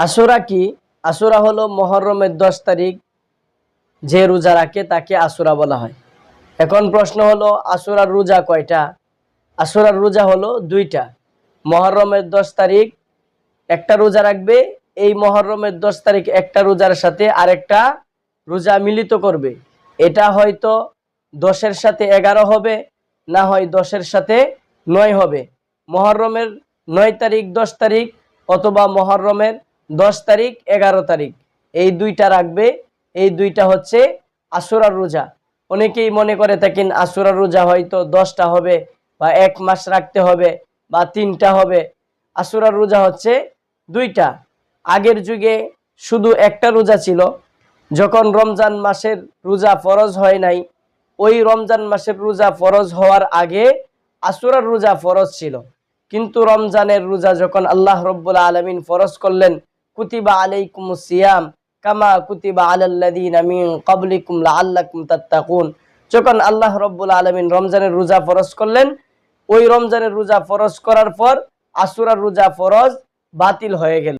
Ashura কি? Ashura হলো মহরমের দশ তারিখ, যে রোজা রাখে তাকে আসুরা বলা হয়। এখন প্রশ্ন হলো, আসুরার রোজা কয়টা? আসুরার রোজা হলো দুইটা। মহরমের দশ তারিখ, একটা রোজা রাখবে, এই মহরমের দশ তারিখ একটা রোজার সাথে আরেকটা রোজা মিলিত করবে। এটা হয়তো দশের সাথে এগারো হবে, না হয় দশের সাথে নয় হবে। মহরমের নয় তারিখ, দশ তারিখ, অথবা মহরমের দশ তারিখ, এগারো তারিখ। এই দুইটা রাখবে। এই দুইটা হচ্ছে আসুরার রোজা। অনেকেই মনে করে থাকেন আসুরার রোজা হয়তো দশটা হবে বা এক মাস রাখতে হবে বা তিনটা হবে। আসুরার রোজা হচ্ছে দুইটা। আগের যুগে শুধু একটা রোজা ছিল। যখন রমজান মাসের রোজা ফরজ হয় নাই, ওই রমজান মাসের রোজা ফরজ হওয়ার আগে আসুরার রোজা ফরজ ছিল। কিন্তু রমজানের রোজা যখন আল্লাহ রব্বুল আলমিন ফরজ করলেন কুতিবা আলাইকুম সিয়াম কামা কুতিবা আলাল্লাদিন মিন ক্বাবলিকুম লাআল্লাকুম তাত্তাকুন। যখন আল্লাহ রব্বুল আলমিন রমজানের রোজা ফরজ করলেন, ওই রমজানের রোজা ফরজ করার পর আসুরার রোজা ফরজ বাতিল হয়ে গেল।